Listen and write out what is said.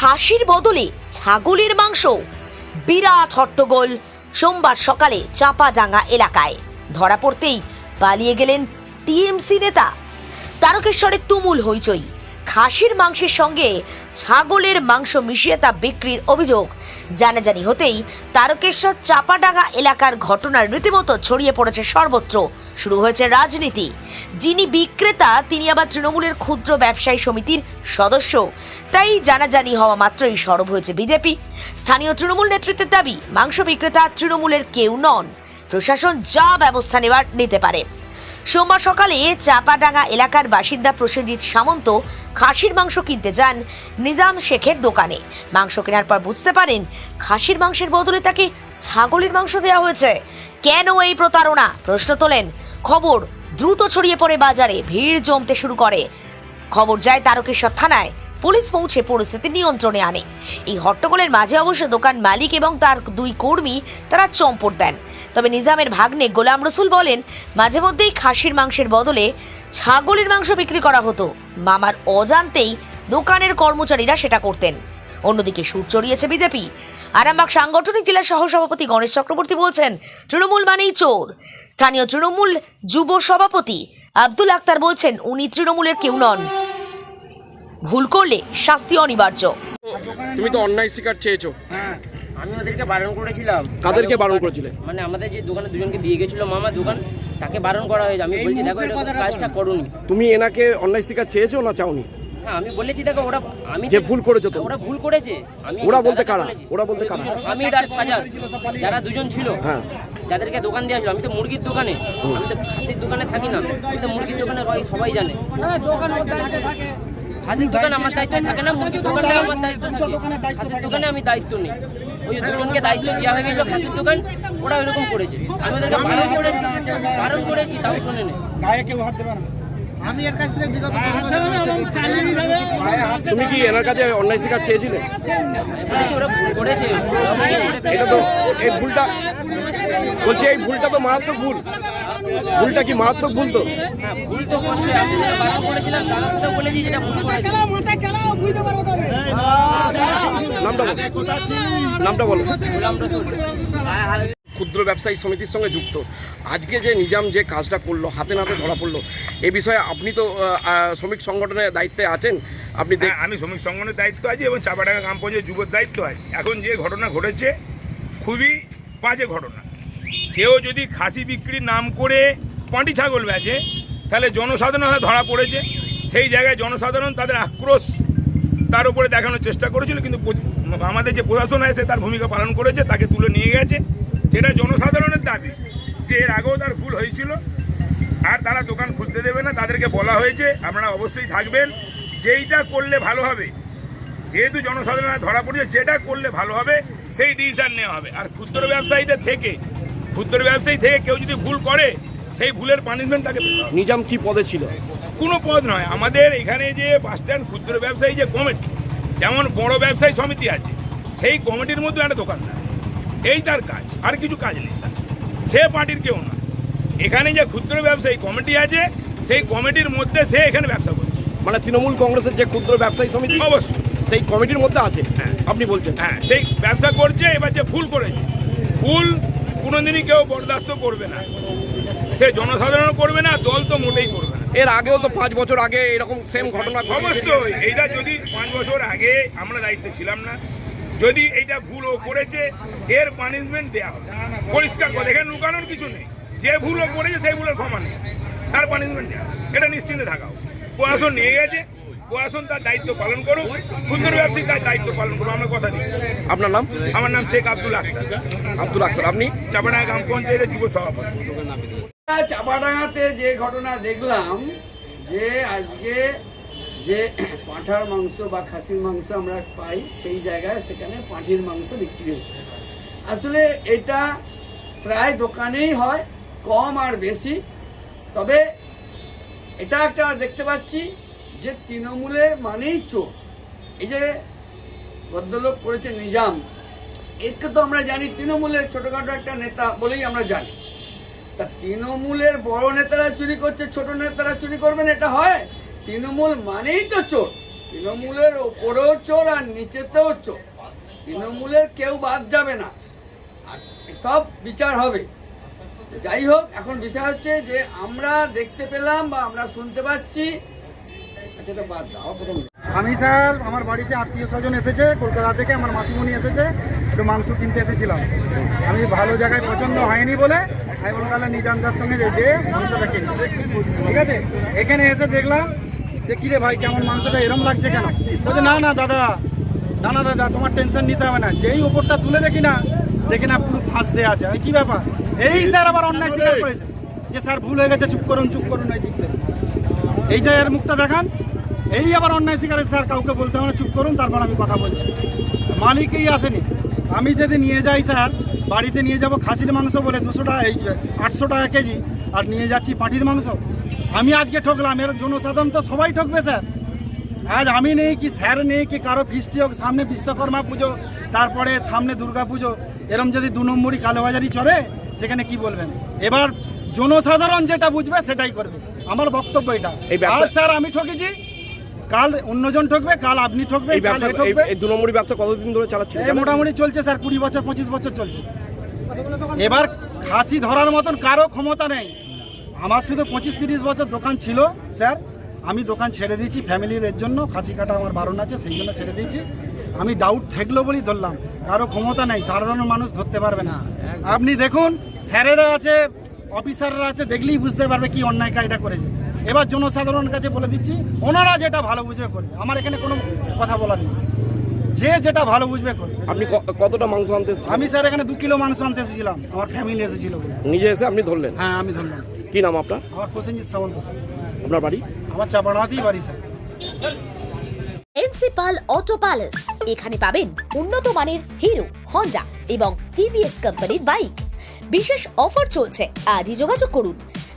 খাসির বদলে ছাগলের মাংস। বিরাট হট্টগোল সোমবার সকালে চাপাডাঙ্গা এলাকায়। ধরা পড়তেই পালিয়ে গেলেন টিএমসি নেতা। তারকেশ্বরের তুমুল হইচই। খাসির মাংসের সঙ্গে ছাগলের মাংস মিশিয়ে তা বিক্রির অভিযোগ। জানাজানি হতেই তারকেশ্বর চাপাডাঙ্গা এলাকার ঘটনার রীতিমতো ছড়িয়ে পড়েছে সর্বত্র। শুরু হয়েছে রাজনীতি। যিনি বিক্রেতা, তিনি আবার তৃণমূলের ক্ষুদ্র ব্যবসায়ী সমিতির সদস্য। তাই জানাজানি হওয়া মাত্রই সরব হয়েছে বিজেপি। স্থানীয় তৃণমূল নেতৃত্বের দাবি, মাংস বিক্রেতা তৃণমূলের কেউ নন। প্রশাসন যা ব্যবস্থা নেওয়ার নিতে পারে। সোমবার সকালে চাপাডাঙ্গা এলাকার বাসিন্দা প্রসেনজিৎ সামন্ত খাসির মাংস কিনতে যান নিজাম শেখের দোকানে। মাংস কেনার পর বুঝতে পারেন, খাসির মাংসের বদলে তাকে ছাগলের মাংস দেওয়া হয়েছে। কেন এই প্রতারণা? প্রশ্ন তোলেন। খবর দ্রুত ছড়িয়ে পড়ে বাজারে, ভিড় জমতে শুরু করে। খবর যায় তারকেশ্বর থানায়। পুলিশ পৌঁছে পরিস্থিতি নিয়ন্ত্রণে আনে। এই হট্টগোলের মাঝে অবশ্য দোকান মালিক এবং তার দুই কর্মী তারা চম্পট দেন। তবে নিজামের ভাগ্নে গোলাম রসুল বলেন মাঝে মধ্যেই খাসির মাংসের বদলে ছাগলের মাংস বিক্রি করা হতো। মামার অজান্তেই দোকানের কর্মচারীরা সেটা করতেন। অন্যদিকে সুর চড়িয়েছে বিজেপি। আরামবাগ সাংগঠনিক জেলা সহসভাপতি গণেশ চক্রবর্তী বলছেন তৃণমূল মানেই চোর। স্থানীয় তৃণমূল যুব সভাপতি আব্দুল আক্তার বলছেন উনি তৃণমূলের কেউ নন। ভুল করলে শাস্তি অনিবার্য। তুমি তো অন্যায় শিকার চেয়েছো। আমি ওদেরকে বারণ করেছিলাম। কাদেরকে বারণ করেছিলে? মানে আমাদের যে দোকানে দুজনকে দিয়ে গেছিল মামা দোকান তাকে বারণ করা হয়েছে। আমি বলছি দেখো এরকম কাজটা করুনি। তুমি এনাকে অন্যায় শিকার চেয়েছো না চাওনি? হ্যাঁ আমি বলেছি দেখো ওরা আমি যে ভুল করেছ তো। ওরা ভুল করেছে। আমি ওরা বলতে কারা? ওরা বলতে কারা? আমি আর সাজাদ যারা দুজন ছিল হ্যাঁ। যাদেরকে দোকান দেওয়া ছিল আমি তো মুরগির দোকানে আমি তো খাসির দোকানে থাকি না। আমি তো মুরগির দোকানে রই সবাই জানে। খাসির দোকান আমার দায়িত্ব থাকে না মুরগির দোকানে আমার দায়িত্ব থাকে। খাসির দোকানে আমি দায়িত্ব নেই। ওই দুজনকে দায়িত্ব দেওয়া হয়ে গেছিল খাসির দোকান ওরা ওইরকম করেছে। আমি ওদেরকে বারণ করেছি বারণ করেছি তাও শোনে নেই। আমি এর কাছ থেকে বিগত তুমি কি এনার কাছে অন্যায় শিকার চেয়েছিলে? এটা তো এই ভুলটা বলছি এই ভুলটা তো মারাত্মক ভুল। ভুলটা কি মারাত্মক ভুল তো? হ্যাঁ ভুল তো করেছিলাম বলেছি যেটা ভুল করেছে। নামটা বলো। নামটা বলো। ক্ষুদ্র ব্যবসায়ী সমিতির সঙ্গে যুক্ত। আজকে যে নিজাম যে কাজটা করল হাতে নাতে ধরা পড়ল এ বিষয়ে আপনি তো শ্রমিক সংগঠনের দায়িত্বে আছেন। আপনি দেখ- হ্যাঁ, আমি শ্রমিক সংগঠনের দায়িত্ব আছি এবং চাপাডাঙ্গা গ্রাম পঞ্চায়েত যুবর দায়িত্ব আছে। এখন যে ঘটনা ঘটেছে খুবই বাজে ঘটনা। কেউ যদি খাসি বিক্রির নাম করে পাঁটি ছাগল বেচে তাহলে জনসাধারণ হয়ে ধরা পড়েছে। সেই জায়গায় জনসাধারণ তাদের আক্রোশ তার উপরে দেখানোর চেষ্টা করেছিল, কিন্তু আমাদের যে প্রশাসন আছে তার ভূমিকা পালন করেছে, তাকে তুলে নিয়ে গেছে। যেটা জনসাধারণের দাবি, যে এর আগেও তার ভুল হয়েছিল, আর তারা দোকান খুলতে দেবে না, তাদেরকে বলা হয়েছে, আপনারা অবশ্যই থাকবেন। যেইটা করলে ভালো হবে, যেহেতু জনসাধারণ ধরা পড়ছে, যেটা করলে ভালো হবে, সেই ডিসিশন নেওয়া হবে। আর ক্ষুদ্র ব্যবসায়ীদের থেকে, ক্ষুদ্র ব্যবসায়ী থেকে কেউ যদি ভুল করে সেই ভুলের পানিশমেন্ট তাকে নিজাম কি পদে ছিল? কোনো পদ নয়। আমাদের এখানে যে বাসস্ট্যান্ড ক্ষুদ্র ব্যবসায়ী যে কমিটি যেমন বড় ব্যবসায়ী সমিতি আছে সেই কমিটির মধ্যে একটা দোকানদার এই তার কাজ আর কিছু কাজ নেই। তার। সে পার্টির কেউ না এখানে যে ক্ষুদ্র ব্যবসায়ী কমিটি আছে সেই কমিটির মধ্যে সে এখানে ব্যবসা করছে। মানে তৃণমূল কংগ্রেসের যে ক্ষুদ্র ব্যবসায়ী সমিতি অবশ্যই। সেই কমিটির মধ্যে আছে? হ্যাঁ। আপনি বলছেন। হ্যাঁ সেই ব্যবসা করছে এবার যে ভুল করেছে। ভুল কোনোদিনই কেউ বরদাস্ত করবে না। সে জনসাধারণ করবে না দল তো মোটেই করবে না। এর আগেও তো পাঁচ বছর আগে এরকম সেম ঘটনা। অবশ্যই এইটা যদি পাঁচ বছর আগে আমরা দায়িত্বে ছিলাম না যদি এইটা ভুল ও করেছে এর পানিশমেন্ট দেওয়া হবে। পরিষ্কার করে এখানে লুকানোর কিছু নেই। যে ভুল ও করেছে সেই ভুলের ক্ষমা নেই। তার পানিশমেন্ট দেওয়া। এটা নিশ্চিন্তে থাকাও প্রশাসন নিয়ে গেছে প্রশাসন তার দায়িত্ব পালন করুক ক্ষুদ্র ব্যবসায়ী তার দায়িত্ব পালন করুক আমরা কথা দিচ্ছি। আপনার নাম? আমার নাম শেখ আব্দুল আক্তার আব্দুল আক্তার আপনি? চাপাডাঙ্গা গ্রাম পঞ্চায়েতের যুব সভাপতি। চাপাডাঙ্গাতে যে ঘটনা দেখলাম, যে আজকে যে পাঁঠার মাংস বা খাসির মাংস আমরা পাই, সেই জায়গায় সেখানে পাঁঠির মাংস বিক্রি হচ্ছে। আসলে এটা প্রায় দোকানেই হয়, কম আর বেশি। তবে এটা একটা দেখতে পাচ্ছি যে তৃণমূলে মানেই চোর। এই যে ভদ্রলোক করেছে নিজাম, একে তো আমরা জানি, তৃণমূলের ছোটখাটো একটা নেতা বলেই আমরা জানি। তা তৃণমূলের বড় নেতারা চুরি করছে, ছোট নেতারা চুরি করবেন, এটা হয়? তৃণমূল মানেই তো চোর। তৃণমূলের ওপরেও চোর আর নিচেতেও চোর। তৃণমূলের কেউ বাদ যাবে না। আর সব বিচার হবে। যাই হোক, এখন বিষয় হচ্ছে যে আমরা দেখতে পেলাম বা আমরা শুনতে পাচ্ছি। আচ্ছা বাদ আমি স্যার, আমার বাড়িতে আত্মীয় স্বজন এসেছে, কলকাতা থেকে আমার মাসিমণি এসেছে, একটু মাংস কিনতে এসেছিলাম। আমি ভালো জায়গায় পছন্দ হয়নি বলে তাহলে নিজামদার সঙ্গে যে মাংসটা কিনি। ঠিক আছে? এখানে এসে দেখলাম যে কিরে ভাই কেমন মাংসটা? এরম লাগছে কেন? বলছে না না দাদা। না না দাদা তোমার টেনশন নিতে হবে না। যেই ওপরটা তুলে দেখি না দেখি না পুরো ফাঁস দেওয়া আছে। কি ব্যাপার? এই স্যার আবার অন্যায় স্বীকার করেছে যে স্যার ভুল হয়ে গেছে চুপ করুন চুপ করুন এই দিক থেকে। এই যে এর মুখটা দেখান এই আবার অন্যায় শিকারে স্যার কাউকে বলতে হবে চুপ করুন তারপর আমি কথা বলছি। মালিকই আসেনি। আমি যদি নিয়ে যাই স্যার বাড়িতে নিয়ে যাব খাসির মাংস বলে দুশো টাকা এই আটশো টাকা কেজি আর নিয়ে যাচ্ছি পাটির মাংস। আমি আজকে ঠকলাম এর জনসাধারণ তো সবাই ঠকবে স্যার। আজ আমি নেই কি স্যার নেই কি কারও ফিস্টি হোক সামনে বিশ্বকর্মা পুজো তারপরে সামনে দুর্গা পুজো এরম যদি দু নম্বরই কালোবাজারি চলে সেখানে কি বলবেন? এবার জনসাধারণ যেটা বুঝবে সেটাই করবে। আমার বক্তব্য এটা। আর স্যার আমি ঠকেছি। কাল অন্যজন ঠকবে কাল আপনি ঠকবে এই ব্যবসা এই দু নম্বরই ব্যবসা কতদিন ধরে চালাচ্ছেন মোটামুটি চলছে স্যার কুড়ি বছর পঁচিশ বছর চলছে। এবার খাসি ধরার মতন কারও ক্ষমতা নেই। আমার শুধু পঁচিশ তিরিশ বছর দোকান ছিল স্যার। আমি দোকান ছেড়ে দিয়েছি ফ্যামিলির এর জন্য। খাসি কাটা আমার বারণ আছে সেই জন্য ছেড়ে দিয়েছি। আমি ডাউট ঠেকলো বলেই ধরলাম। কারও ক্ষমতা নেই সাধারণ মানুষ ধরতে পারবে না। আপনি দেখুন স্যারেরা আছে অফিসাররা আছে দেখলেই বুঝতে পারবে কি অন্যায় কাজটা করেছে। এবার জনসাধারণের কাছে বলে দিচ্ছি ওনারা যেটা ভালো বুঝবে করবে। আমার এখানে কোনো কথা বলার নেই। যে যেটা ভালো বুঝবে করবে। আপনি কতটা মাংস আনতে? আমি স্যার এখানে দু কিলো মাংস আনতে এসেছিলাম। আমার ফ্যামিলি এসেছিল নিজে এসে আপনি ধরলেন? হ্যাঁ আমি ধরলাম। কি নাম আপনার? আমার প্রসেনজিৎ সামন্ত স্যার। আপনার বাড়ি? আমার চাপাড়াতেই বাড়ি স্যার। এনসিপাল auto palace. এখানে পাবেন উন্নত মানের হিরো হন্ডা এবং টিভিএস কোম্পানির বাইক। বিশেষ অফার চলছে। আজই যোগাযোগ করুন।